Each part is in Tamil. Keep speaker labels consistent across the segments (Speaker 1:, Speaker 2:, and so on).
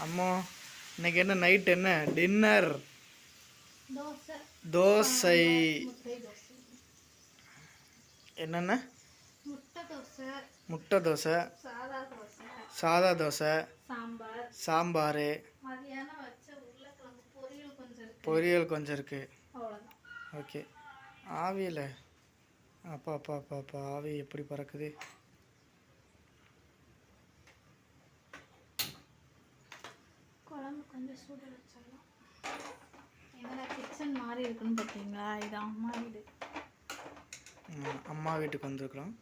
Speaker 1: அம்மா இன்னைக்கு என்ன நைட் என்ன? டின்னர்
Speaker 2: தோசை.
Speaker 1: என்னென்ன?
Speaker 2: முட்டை தோசை. சாதா தோசை. சாம்பார். பொரியல் கொஞ்சம் இருக்கு.
Speaker 1: ஓகே. ஆவியில். அப்பா அப்பா அப்பா அப்பா ஆவி எப்படி பறக்குது?
Speaker 2: கொஞ்சம் சூடு வச்சிடலாம் என்னடா கிச்சன் மாறி இருக்குன்னு பார்த்தீங்களா இது அம்மா வீடு.
Speaker 1: அம்மா வீட்டுக்கு வந்திருக்குறோம்.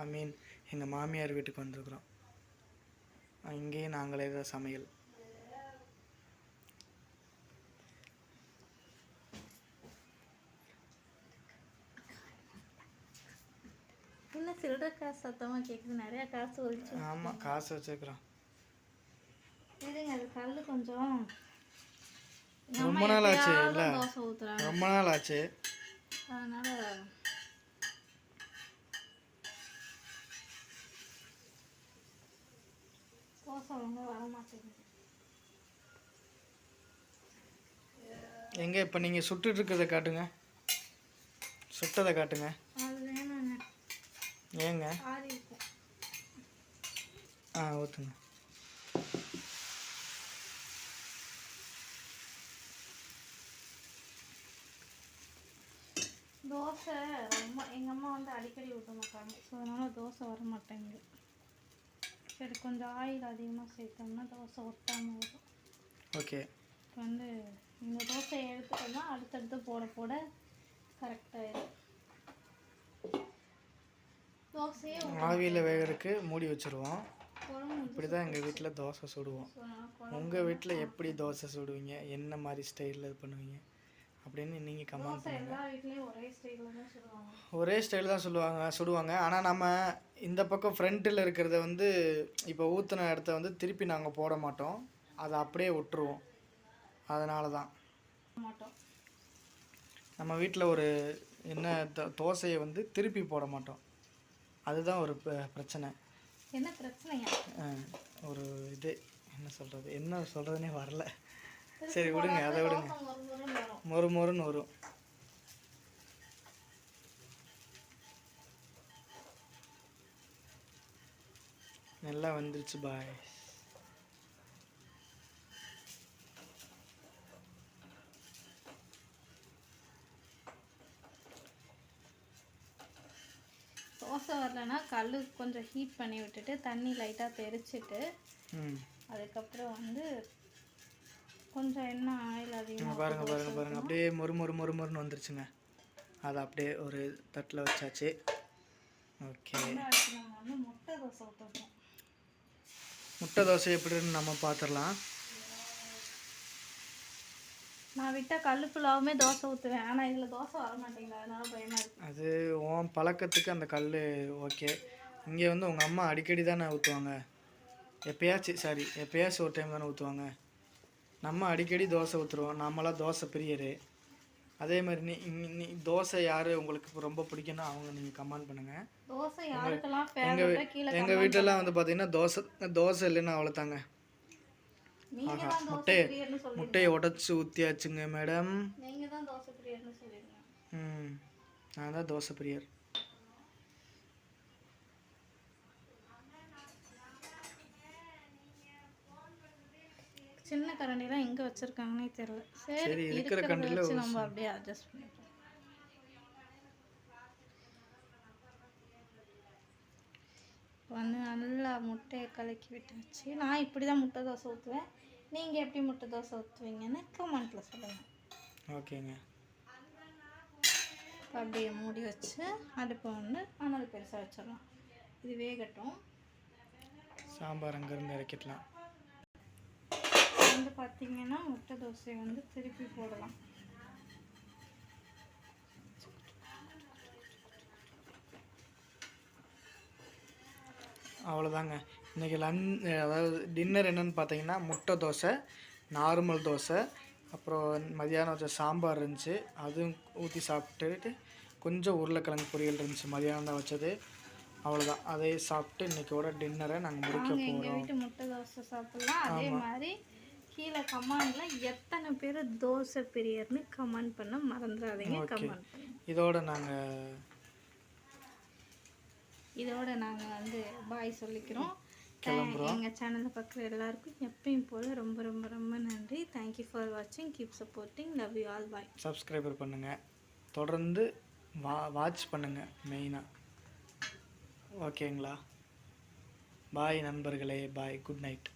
Speaker 1: ஐ மீன் எங்கள் மாமியார் வீட்டுக்கு வந்திருக்குறோம். இங்கேயும் நாங்களே தான் சமையல்.
Speaker 2: என்ன சில்லற காசு சத்தமாக கேட்குது நிறையா காசு ஒழிச்சு
Speaker 1: ஆமாம் காசு வச்சுருக்குறோம்.
Speaker 2: இதுங்க அது கல் கொஞ்சம்.
Speaker 1: ரொம்ப நாள் ஆச்சு இல்லை. ரொம்ப நாள் ஆச்சு.
Speaker 2: அதனால தோசை ஒழுங்கா வர மாட்டேங்குது.
Speaker 1: எங்கே இப்போ நீங்கள் சுட்டுட்டு இருக்கிறத காட்டுங்க. சுட்டதை காட்டுங்க. ஏங்க? ஆ ஊற்றுங்க
Speaker 2: தோசை ரொம்ப எங்கள் அம்மா வந்து அடிக்கடி ஊற்ற மாட்டாங்க. ஸோ அதனால் தோசை வர மாட்டேங்குது. சரி கொஞ்சம் ஆயில் அதிகமாக சேர்த்தோம்னா தோசை ஒட்டாமல் வரும்
Speaker 1: ஓகே.
Speaker 2: இப்போ வந்து இந்த தோசையை எடுத்துட்டோம்னா அடுத்தடுத்து போட போட கரெக்டாகிடும் தோசையே
Speaker 1: ஆவியில் வேகறதுக்கு மூடி வச்சுருவோம். இப்படி தான் எங்கள் வீட்டில் தோசை சுடுவோம். உங்கள் வீட்டில் எப்படி தோசை சுடுவீங்க? என்ன மாதிரி ஸ்டைலில் இது பண்ணுவீங்க? அப்படின்னு நீங்கள் கமெண்ட்
Speaker 2: வீட்லேயும் ஒரே
Speaker 1: ஸ்டைல் தான் சொல்லுவாங்க. சுடுவாங்க. ஆனால் நம்ம இந்த பக்கம் ஃப்ரண்ட்டில் இருக்கிறத வந்து இப்போ ஊற்றின இடத்த வந்து திருப்பி நாங்கள் போட மாட்டோம். அதை அப்படியே விட்டுருவோம். அதனால தான்.
Speaker 2: மாட்டோம்.
Speaker 1: நம்ம வீட்டில் ஒரு என்ன தோ- தோசையை வந்து திருப்பி போட மாட்டோம். அதுதான் ஒரு பிரச்சனை.
Speaker 2: என்ன பிரச்சனையா?
Speaker 1: அஹ், ஒரு இது. என்ன சொல்கிறது என்ன சொல்கிறதுனே வரல. சரி விடுங்க அதை விடுங்க.
Speaker 2: முறை
Speaker 1: மொறுன்னு வரும். நல்லா வந்துருச்சு பாய்.
Speaker 2: தோசை வரலன்னா கல் கொஞ்சம் ஹீட் பண்ணி விட்டுட்டு தண்ணி லைட்டாக தெளிச்சிட்டு
Speaker 1: ம்.
Speaker 2: அதுக்கப்புறம் வந்து கொஞ்சம் எண்ணெய் ஆயில் அதிகமாக
Speaker 1: பாருங்க பாருங்க பாருங்க. அப்படியே மொறு மொறு மொறு மொறுன்னு வந்துருச்சுங்க. அதை அப்படியே ஒரு தட்டில் வச்சாச்சு. ஓகே.
Speaker 2: முட்டை தோசை ஊற்றுவோம்
Speaker 1: முட்டை தோசை எப்படின்னு நம்ம பார்த்துடலாம்
Speaker 2: நான் விட்ட கல் புலாவுமே தோசை ஊற்றுவேன் ஆனால் இதில் தோசை வர மாட்டேங்குது. அதனால பயமாக
Speaker 1: அது உன் பழக்கத்துக்கு அந்த கல் ஓகே. இங்கே வந்து உங்கள் அம்மா அடிக்கடி தானே ஊற்றுவாங்க எப்பயாச்சும் சாரி எப்பயாச்சும் ஒரு டைம் தானே ஊற்றுவாங்க நம்ம அடிக்கடி தோசை ஊற்றுருவோம் நம்மளாம் தோசை பிரியரு. அதே மாதிரி நீ நீ- தோசை யார் உங்களுக்கு ரொம்ப பிடிக்கும்னா அவங்க நீங்கள் கமெண்ட் பண்ணுங்கள்
Speaker 2: தோசை யாருக்கெல்லாம்
Speaker 1: எங்கள் எங்கள் வீட்டிலலாம் வந்து பார்த்தீங்கன்னா தோசை தோசை இல்லைன்னா
Speaker 2: தான் தோசை
Speaker 1: முட்டையை முட்டையை உடச்சி ஊற்றியாச்சுங்க மேடம்.
Speaker 2: நீங்கள் தான் தோசை பிரியர்னு சொல்லிடுங்க
Speaker 1: ம் நான் தான் தோசை பிரியர்.
Speaker 2: சின்ன கரண்டிலாம் எங்கே வச்சுருக்காங்கன்னே தெரியல. சரி
Speaker 1: இருக்கிற கரண்டில
Speaker 2: வச்சு நம்ம அப்படியே அட்ஜஸ்ட் இப்போ வந்து நல்லா முட்டையை கலக்கி விட்டாச்சு. நான் இப்படி தான் முட்டை தோசை ஊற்றுவேன் நீங்கள் எப்படி முட்டை தோசை ஊற்றுவீங்கன்னு கமெண்ட்டில் சொல்லுங்கள்
Speaker 1: ஓகேங்க.
Speaker 2: அப்படியே மூடி வச்சு அடுப்பை வந்து அனல் பெருசாக வச்சிடலாம். இது வேகட்டும்.
Speaker 1: சாம்பார் அங்கேருந்து இறக்கிடலாம்.
Speaker 2: வந்து பார்த்தீங்கன்னா முட்டை தோசை வந்து திருப்பி போடலாம்.
Speaker 1: அவ்வளோதாங்க இன்றைக்கி லன் அதாவது டின்னர் என்னன்னு பார்த்தீங்கன்னா முட்டை தோசை நார்மல் தோசை அப்புறம் மதியானம் வச்ச சாம்பார் இருந்துச்சு. அதுவும் ஊற்றி சாப்பிட்டுட்டு கொஞ்சம் உருளைக்கிழங்கு பொரியல் இருந்துச்சு. மதியானம் தான் வச்சது. அவ்வளோதான் அதே சாப்பிட்டு இன்னைக்கோட டின்னரை நாங்கள் முடிக்க போகிறோம்
Speaker 2: முட்டை தோசை சாப்பிட்லாம். அதே மாதிரி கீழே கமெண்டில் எத்தனை பேர் தோசை பிரியர்னு கமெண்ட் பண்ண மறந்துடாதீங்க கமெண்ட்
Speaker 1: இதோட நாங்கள்
Speaker 2: இதோட நாங்கள் வந்து பாய் சொல்லிக்கிறோம். எங்கள் சேனலை பார்க்குற எல்லாருக்கும் எப்பயும் போல் ரொம்ப ரொம்ப ரொம்ப நன்றி. தேங்க்யூ ஃபார் வாட்சிங் keep supporting love you all bye
Speaker 1: subscriber பண்ணுங்கள் தொடர்ந்து வா வாட்ச் பண்ணுங்கள் மெயினாக ஓகேங்களா பாய் நண்பர்களே. Bye good night